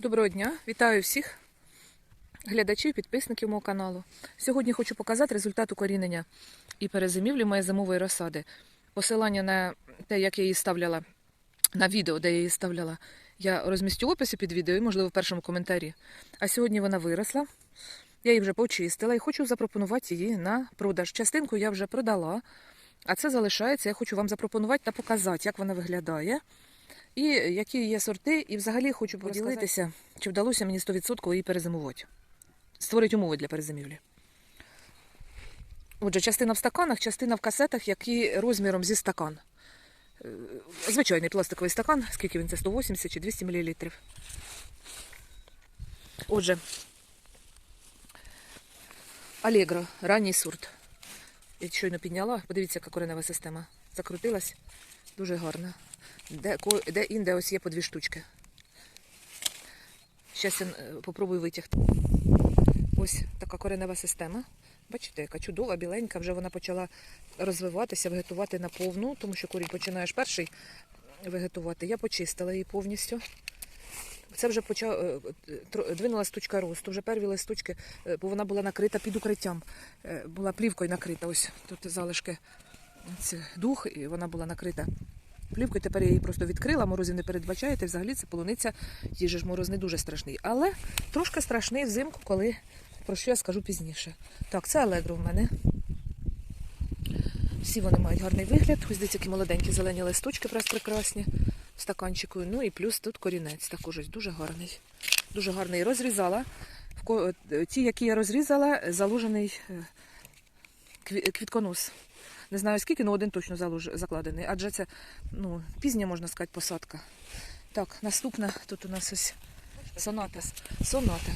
Доброго дня, вітаю всіх глядачів, підписників мого каналу. Сьогодні хочу показати результат укорінення і перезимівлі моєї зимової розсади. Посилання на те, як я її ставляла на відео, де я її ставляла, я розмістю в описі під відео і, можливо, в першому коментарі. А сьогодні вона виросла. Я її вже почистила і хочу запропонувати її на продаж. Частинку я вже продала, а це залишається. Я хочу вам запропонувати та показати, як вона виглядає. І які є сорти, і взагалі хочу поділитися, чи вдалося мені 100% її перезимувати. Створити умови для перезимівлі. Отже, частина в стаканах, частина в касетах, які розміром зі стакан. Е, Звичайний пластиковий стакан, скільки він це 180 чи 200 мл. Отже, Allegro, ранній сорт. Я щойно підняла, подивіться, яка коренева система. Закрутилась. Дуже гарна. Де, де інде ось є по дві штучки. Зараз я е, попробую витягти. Ось така коренева система. Бачите, яка чудова, біленька, вже вона почала розвиватися, вегетувати наповну, тому що корінь починає ж перший вегетувати. Я почистила її повністю. Це вже почав, е, двинулась точка росту, вже перві листочки, е, бо вона була накрита під укриттям. Була плівкою накрита. Ось тут залишки дух, і вона була накрита плівкою. Тепер я її просто відкрила, морозів не передбачаєте. Взагалі це полуниця, їй же ж мороз не дуже страшний. Але трошки страшний взимку, коли про що я скажу пізніше. Так, це алегро в мене. Всі вони мають гарний вигляд. Ось дивіться, які молоденькі зелені листочки прес прекрасні в стаканчику. Ну і плюс тут корінець також ось дуже гарний. Дуже гарний. Розрізала. Ті, які я розрізала, заложений е, квітконос. Не знаю скільки, але один точно залож... закладений. Адже це ну, пізня, можна сказати, посадка. Так, наступна тут у нас ось соната. Соната.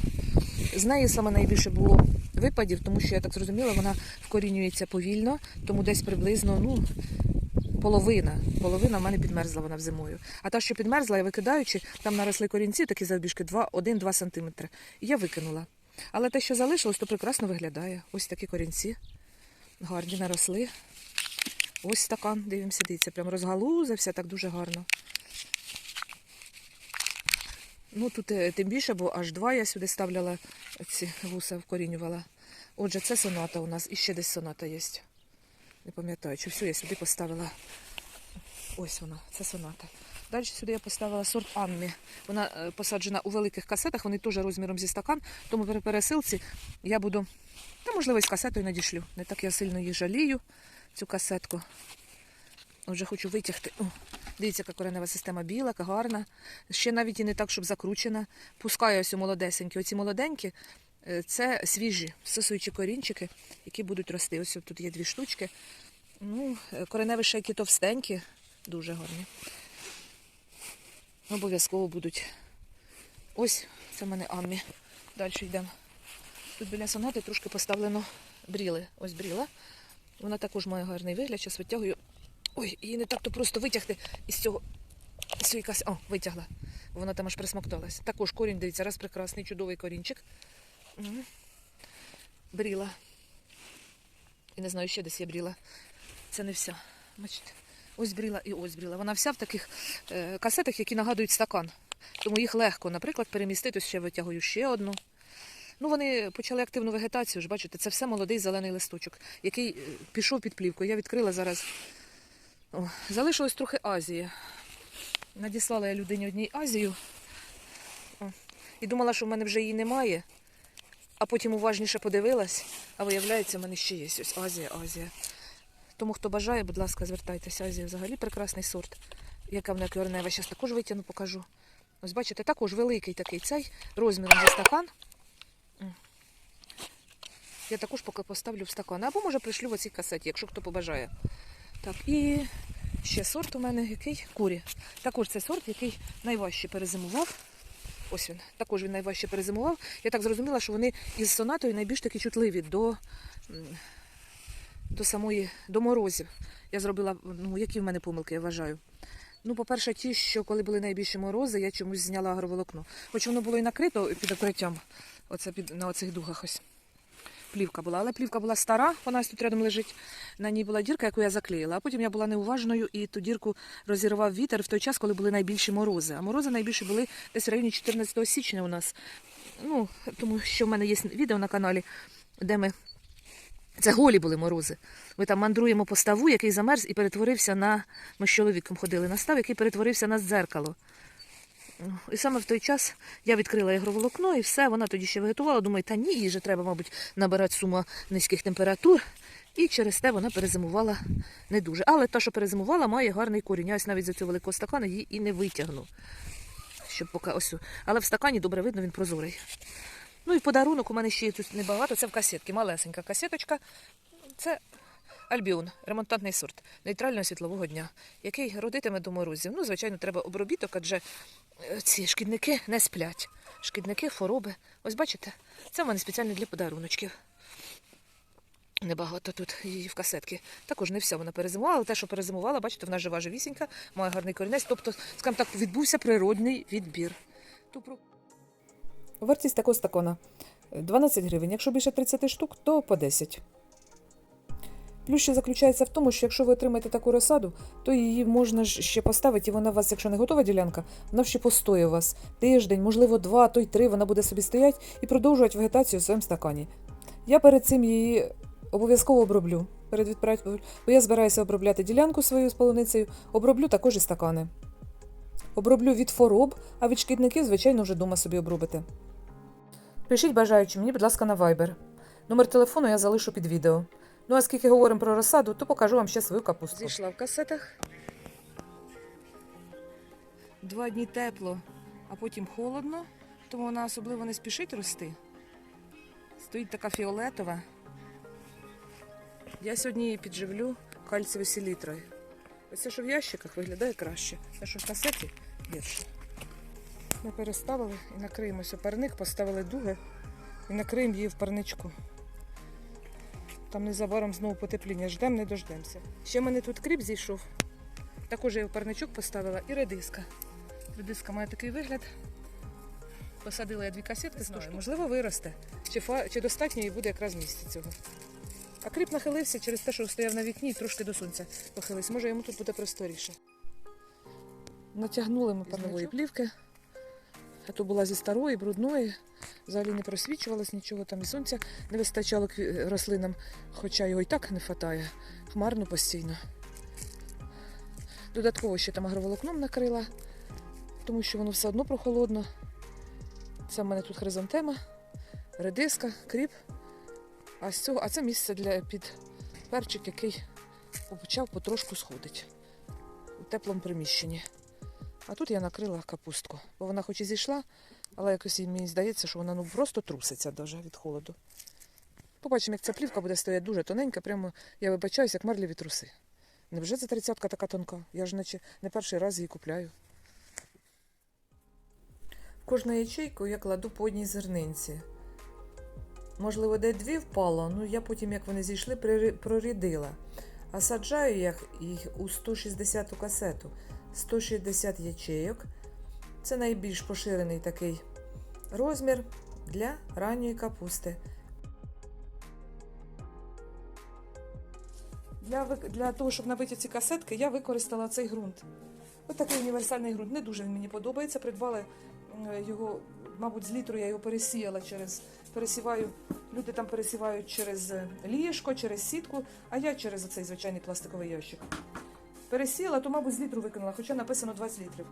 З неї саме найбільше було випадів, тому що я так зрозуміла, вона вкорінюється повільно, тому десь приблизно ну, половина. Половина в мене підмерзла вона зимою. А та, що підмерзла, я викидаючи, там наросли корінці, такі завбіжки 1-2 см. І я викинула. Але те, що залишилось, то прекрасно виглядає. Ось такі корінці. Гарні наросли. Ось стакан, дивимося, дивіться, прям розгалузився так дуже гарно. Ну тут е, тим більше, бо аж два я сюди ставляла ці вуса, вкорінювала. Отже, це соната у нас. І ще десь соната є. Не пам'ятаю, чи всю я сюди поставила. Ось вона, це соната. Далі сюди я поставила сорт Анмі. Вона е, посаджена у великих касетах, вони теж розміром зі стакан, тому при пересилці я буду, та можливо, і з касетою надішлю. Не так я сильно її жалію, цю касетку. Отже, хочу витягти. О, дивіться, яка коренева система біла, яка гарна. Ще навіть і не так, щоб закручена. Пускаю ось у молодесенькі. Оці молоденькі е, це свіжі, сосуючі корінчики, які будуть рости. Ось тут є дві штучки. Ну, е, кореневі шейки товстенькі, дуже гарні. Обов'язково будуть. Ось це в мене Аммі. Далі йдемо. Тут біля сонати трошки поставлено бріли. Ось бріла. Вона також має гарний вигляд. Зараз витягую. Ой, її не так-то просто витягти із цього. Каси. О, витягла. Вона там аж присмокталась. Також корінь, дивіться, раз прекрасний, чудовий корінчик. Бріла. І не знаю, ще десь є бріла. Це не вся. Бачите? Ось бріла і ось бріла. Вона вся в таких е, касетах, які нагадують стакан. Тому їх легко, наприклад, перемістити. Ще витягую ще одну. Ну, вони почали активну вегетацію, ж бачите, це все молодий зелений листочок, який е, пішов під плівку. Я відкрила зараз. О, залишилось трохи Азії. Надіслала я людині одній Азію. О, і думала, що в мене вже її немає. А потім уважніше подивилась, а виявляється, в мене ще є ось Азія, Азія. Тому хто бажає, будь ласка, звертайтеся. Азія взагалі прекрасний сорт. Яка в неї коренева, зараз також витягну, покажу. Ось бачите, також великий такий цей, розміром за стакан. Я також поки поставлю в стакан. Або може пришлю в оцій касеті, якщо хто побажає. Так, і ще сорт у мене який? Курі. Також це сорт, який найважче перезимував. Ось він. Також він найважче перезимував. Я так зрозуміла, що вони із сонатою найбільш такі чутливі до, до самої до морозів. Я зробила, ну, які в мене помилки, я вважаю. Ну, по-перше, ті, що коли були найбільші морози, я чомусь зняла агроволокно. Хоч воно було і накрито під укриттям, оце під, на оцих дугах ось. плівка була. Але плівка була стара, вона ось тут рядом лежить. На ній була дірка, яку я заклеїла. А потім я була неуважною і ту дірку розірвав вітер в той час, коли були найбільші морози. А морози найбільші були десь в районі 14 січня у нас. Ну, тому що в мене є відео на каналі, де ми. Це голі були морози. Ми там мандруємо по ставу, який замерз і перетворився на. Ми з чоловіком ходили на став, який перетворився на дзеркало. І саме в той час я відкрила ігроволокно і все, вона тоді ще виготувала. Думаю, та ні, їй же треба, мабуть, набирати сума низьких температур. І через те вона перезимувала не дуже. Але та, що перезимувала, має гарний корінь. Я ось навіть за цього великого стакана її і не витягну. Щоб поки ось. Але в стакані добре видно, він прозорий. Ну і подарунок у мене ще є тут небагато. Це в касетці. Малесенька касеточка. Це Альбіон, ремонтантний сорт нейтрального світлового дня, який родитиме до морозів. Ну, звичайно, треба обробіток, адже ці шкідники не сплять. Шкідники, хвороби. Ось бачите, це в мене спеціально для подаруночків. Небагато тут її в касетки. Також не вся вона перезимувала, але те, що перезимувала, бачите, вона жива живісінька, має гарний корінець. Тобто, скажімо так, відбувся природний відбір. Вартість такого стакана 12 гривень. Якщо більше 30 штук, то по 10. Плюс ще заключається в тому, що якщо ви отримаєте таку розсаду, то її можна ж ще поставити, і вона у вас, якщо не готова ділянка, вона ще постоє у вас тиждень, можливо, два, то й три, вона буде собі стояти і продовжувати вегетацію в своєму стакані. Я перед цим її обов'язково оброблю. Перед відправ... Бо я збираюся обробляти ділянку свою з полуницею, оброблю також і стакани. Оброблю від хвороб, а від шкідників, звичайно, вже дома собі обробите. Пишіть бажаючи мені, будь ласка, на Viber. Номер телефону я залишу під відео. Ну а скільки говоримо про розсаду, то покажу вам ще свою капусту. Зійшла в касетах. Два дні тепло, а потім холодно, тому вона особливо не спішить рости. Стоїть така фіолетова. Я сьогодні її підживлю кальцієвою селітрою. Ось це, що в ящиках виглядає краще. Те, що в касеті гірше. Ми переставили і накриємося. Парник поставили дуги і накриємо її в парничку. Там незабаром знову потепління. Ждем, не дождемося. Ще в мене тут кріп зійшов. Також я парничок поставила і редиска. Редиска має такий вигляд. Посадила я дві касетки, знаю, можливо, виросте. Чи, фа... Чи достатньо їй буде якраз місця цього. А кріп нахилився через те, що стояв на вікні і трошки до сонця похилився. Може, йому тут буде просторіше. Натягнули ми парнової плівки. А то була зі старої, брудної, взагалі не просвічувалось нічого, там і сонця не вистачало рослинам, хоча його і так не вистачає. Хмарно постійно. Додатково ще там агроволокном накрила, тому що воно все одно прохолодно. Це в мене тут хризантема, редиска, кріп. А, з цього, а це місце для під перчик, який почав потрошку сходити у теплому приміщенні. А тут я накрила капустку, бо вона хоч і зійшла, але якось мені здається, що вона ну просто труситься даже від холоду. Побачимо, як ця плівка буде стояти дуже тоненька, прямо я вибачаюся, як марліві труси. Невже ця тридцятка така тонка? Я ж наче не перший раз її купляю. В кожну ячейку я кладу по одній зернинці. Можливо, де дві впало, ну я потім, як вони зійшли, прорідила. А саджаю їх у 160 касету. 160 ячейок. Це найбільш поширений такий розмір для ранньої капусти. Для, для того, щоб набити ці касетки, я використала цей ґрунт. Ось такий універсальний ґрунт. Не дуже він мені подобається. Придбали його, мабуть, з літру я його пересіяла через. Пересіваю, люди там пересівають через е, ліжко, через сітку, а я через оцей звичайний пластиковий ящик. Пересіяла, то, мабуть, з літру викинула, хоча написано 20 літрів.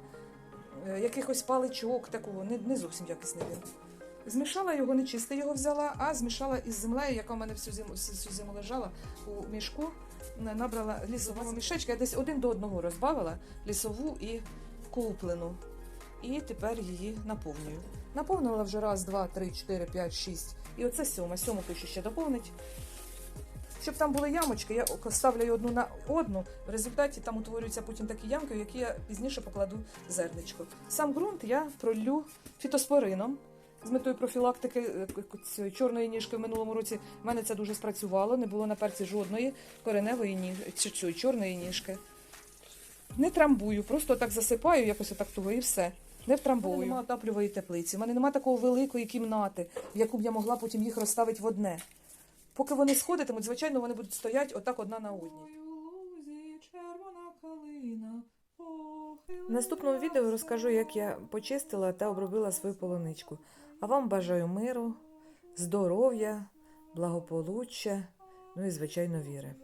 Е, Якихось паличок такого, не, не зовсім якісний він. Змішала його, не чисте його взяла, а змішала із землею, яка в мене всю зиму, всю зиму лежала у мішку. Н- Набрала лісового мішечка, я десь один до одного розбавила лісову і куплену. І тепер її наповнюю. Наповнила вже раз, два, три, чотири, п'ять, шість. І оце сьома. Сьому хочу ще доповнить. Щоб там були ямочки, я ставлю одну на одну. В результаті там утворюються потім такі ямки, в які я пізніше покладу зерничко. Сам ґрунт я пролью фітоспорином. З метою профілактики е, чорної ніжки в минулому році в мене це дуже спрацювало. Не було на перці жодної кореневої ніжки, чи чорної ніжки. Не трамбую, просто так засипаю, якось отак того і все. Не втрамбовую. У мене немає отаплювої теплиці. У мене немає такої великої кімнати, в яку б я могла потім їх розставити в одне. Поки вони сходитимуть, звичайно, вони будуть стояти отак одна на одній. В наступному відео розкажу, як я почистила та обробила свою полуничку. А вам бажаю миру, здоров'я, благополуччя, ну і, звичайно, віри.